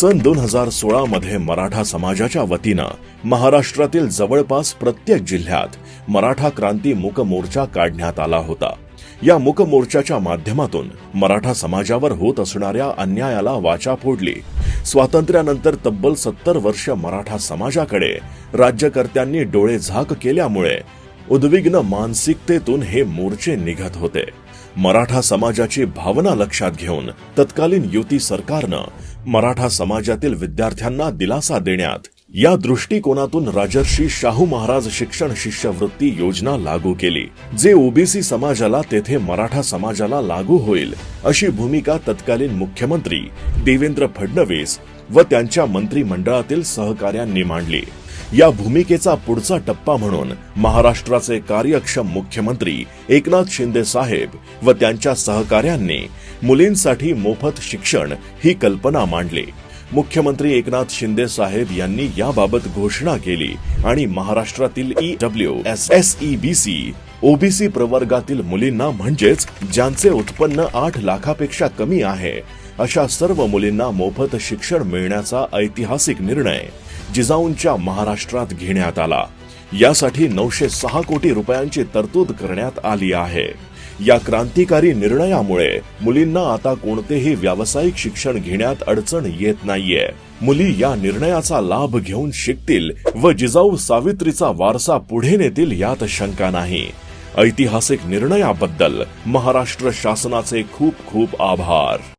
सन दोन हजार सोळा मध्ये मराठा समाजाच्या वतीनं महाराष्ट्रातील जवळपास प्रत्येक जिल्ह्यात मराठा क्रांती मूक मोर्चा काढण्यात आला होता. या मूक मोर्चाच्या माध्यमातून मराठा समाजावर होत असणाऱ्या अन्यायाला वाचा फोडली. स्वातंत्र्यानंतर तब्बल सत्तर वर्ष मराठा समाजाकडे राज्यकर्त्यांनी डोळे झाक केल्यामुळे उद्विग्न मानसिकतेतून हे मोर्चे निघत होते. मराठा समाजाची भावना लक्षात घेऊन तत्कालीन युती सरकारनं मराठा समाजातील विद्यार्थ्यांना दिलासा देण्यात या दृष्टिकोनातून राजर्षी शाहू महाराज शिक्षण शिष्यवृत्ती योजना लागू केली जे ओबीसी समाजाला तेथे मराठा समाजाला लागू होईल अशी भूमिका तत्कालीन मुख्यमंत्री देवेंद्र फडणवीस व त्यांच्या मंत्रिमंडळातील सहकाऱ्यांनी मांडली. या भूमिकेचा पुढचा टप्पा म्हणून महाराष्ट्राचे कार्यक्षम मुख्यमंत्री एकनाथ शिंदे साहेब व त्यांच्या सहकाऱ्यांनी मुलींसाठी मोफत शिक्षण ही कल्पना मांडली. मुख्यमंत्री एकनाथ शिंदे साहेब यांनी याबाबत घोषणा केली आणि महाराष्ट्रातील E W S S E B C OBC प्रवर्गातील मुलींना म्हणजेच ज्यांचे उत्पन्न आठ लाखापेक्षा कमी आहे अशा सर्व मुलींना मोफत शिक्षण मिळण्याचा ऐतिहासिक निर्णय जिजाऊंच्या महाराष्ट्रात घेण्यात आला. यासाठी नऊशे सहा कोटी रुपयांची तरतूद करण्यात आली आहे. या क्रांतिकारी निर्णयामुळे मुलींना आता कोणतेही व्यावसायिक शिक्षण घेण्यात अडचण येत नाहीये. मुली या निर्णयाचा लाभ घेऊन शिकतील व जिजाऊ सावित्रीचा वारसा पुढे नेतील यात शंका नाही. ऐतिहासिक निर्णयाबद्दल महाराष्ट्र शासनाचे खूप खूप आभार.